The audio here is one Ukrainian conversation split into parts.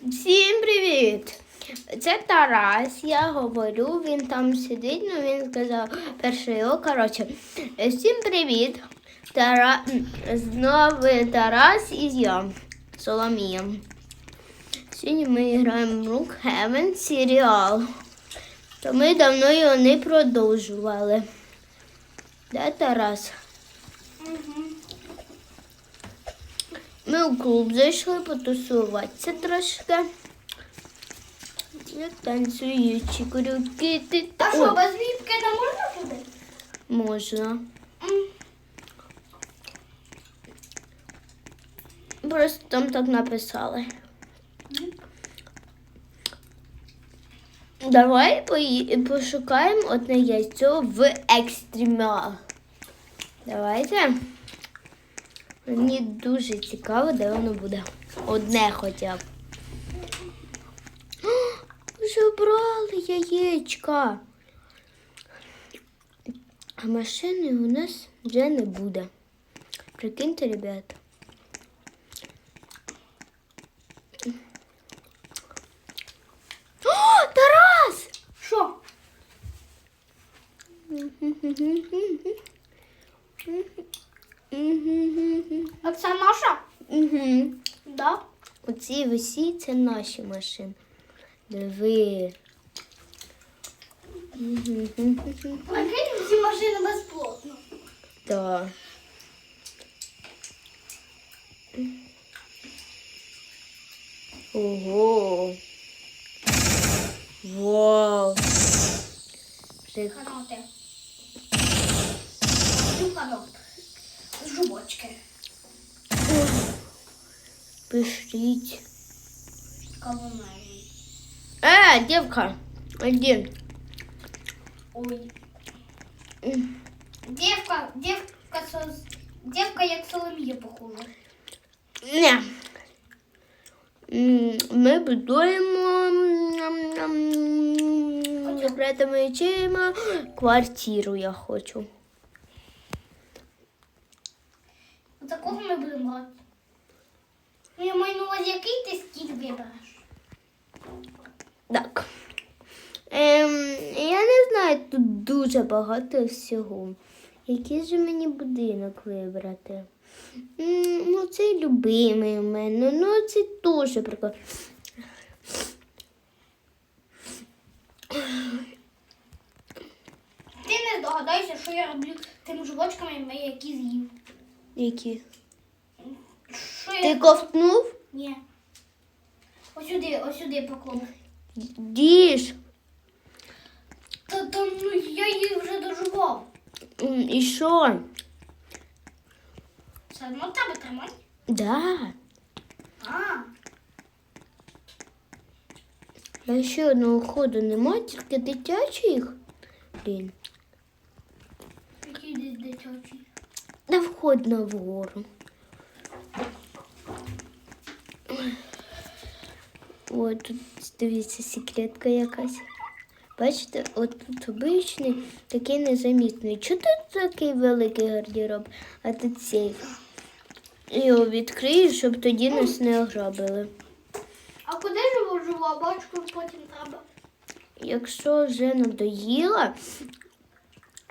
Всім привіт! Це Тарас, я говорю, він там сидить, ну він сказав перше його. Коротше, всім привіт! Тара... Знову Тарас і я, Соломія. Сьогодні ми граємо в Brookhaven серіал. То ми давно його не продовжували. Де Тарас? Ми у клуб зайшли потусуватися трошки. Як танцюючі курюки. Ти А що, без віпки не можна туди? можна. М. Просто там так написали. Давай пої- пошукаємо одне яйцо в екстремал. Давайте. Мені дуже цікаво, де воно буде. Одне хоча б. О, Вже брали яєчка. А машини у нас вже не буде. Прикиньте, ребята. О, Тарас! Що? А це наша? Угу. Да. Оці висі це наші машини. Диви. Прикинь, всі машини безплатно. Так. Ого. Вау. Прик- Каноти. Дюканот. Жубочки. Пишіть. Кавунарі. Е, дівка, іди. Ой. Дівка, дівка, со- дівка як Соломія похожа. Ні. М, Ми будуємо м, м, закритими очима квартиру я хочу. Кого ми будемо грати? Ну, я маю на увазі, який ти стіль вибереш? Так. Ем, я не знаю, тут дуже багато всього. Який же мені будинок вибрати? М, Ну, цей любимий у мене. Ну, це дуже прикольно. Ти не здогадайся, що я роблю тими жувачками, які з'їв. Які? Що я... Ти ковтнув? Ні. Ось сюди, ось сюди поклав. Діж. Та там ну, я їх вже дожував. М, І що? Все одно тебе тримай. Да. А, А ще одного ходу нема, тільки дитячих. Блін. який десь дитячий. На вход на вгору. О, тут дивіться секретка якась. Бачите, от тут обичний, такий незамітний. Чого тут такий великий гардероб, а тут сейф? Його відкрию, щоб тоді нас не ограбили. А куди живу, а бачку потім треба. Якщо вже надоїла,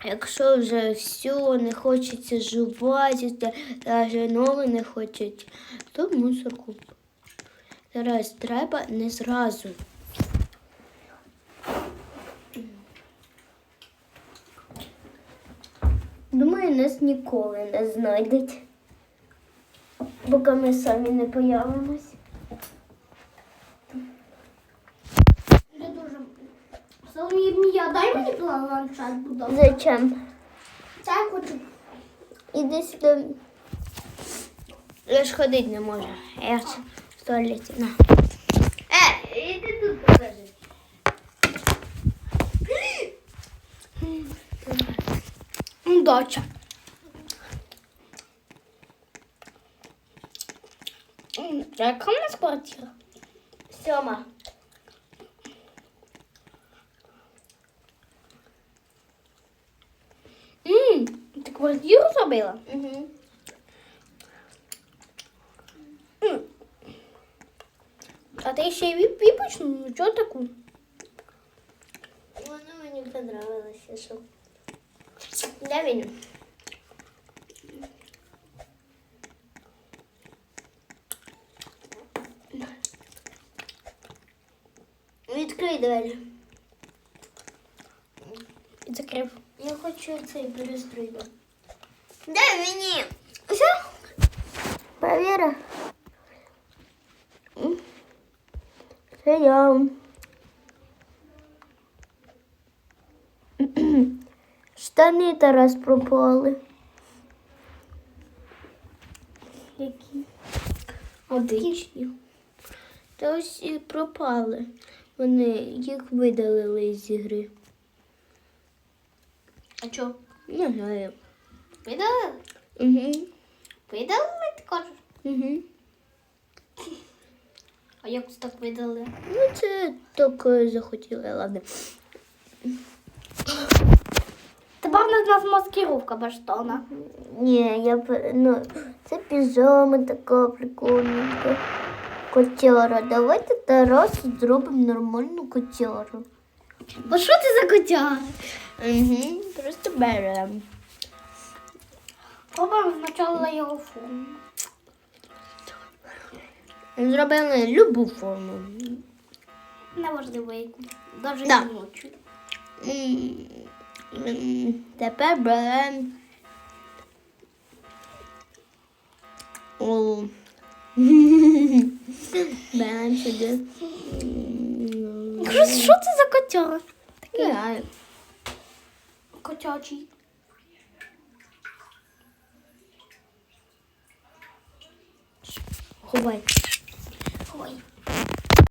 якщо вже все не хочеться жувати, навіть ноги не хочуть, то мусорку. Зараз треба не зразу. Думаю, нас ніколи не знайдуть, поки ми самі не появимось. Я дуже. Соломія, дай мені план ландшафт будови. Зачем? Я хочу. Іди сюди. Я ж ходити не можу. Я ж в туалеті. На. Е, іди тут покажи. Удача. Яка в нас квартира? Сьома. квартиру зробила? Угу. А ти ще й віп- віпочну? Ну чого таку? Воно мені понравилося, що. Де він? Відкрий двері. І закрив. Я хочу цей перестройку. Де мені? Все? Провіра. Це я. Штани Тарас пропали. Які? Отличні. Та ось і пропали. Вони їх видалили з ігри. А чого? Не знаю. Видали? Угу. Видали, ти кажеш? Угу. А як це так видали? Ну, це так е, захотіли, ладно. Тепер в нас маскировка баштона. Ні, я п- ну, це піжама така прикольненька. Котяра. Давайте Тарас зробимо нормальну котяру. Бо що ти за котяр? Угу. Просто беремо. Пробуємо спочатку його форму. Зробили любу форму. Неважливо яку. Навіть Да. м, Тепер беремо. О. Беремо сюди. Що, це за котяр? Не знаю. Котячий. Ховай. Ой.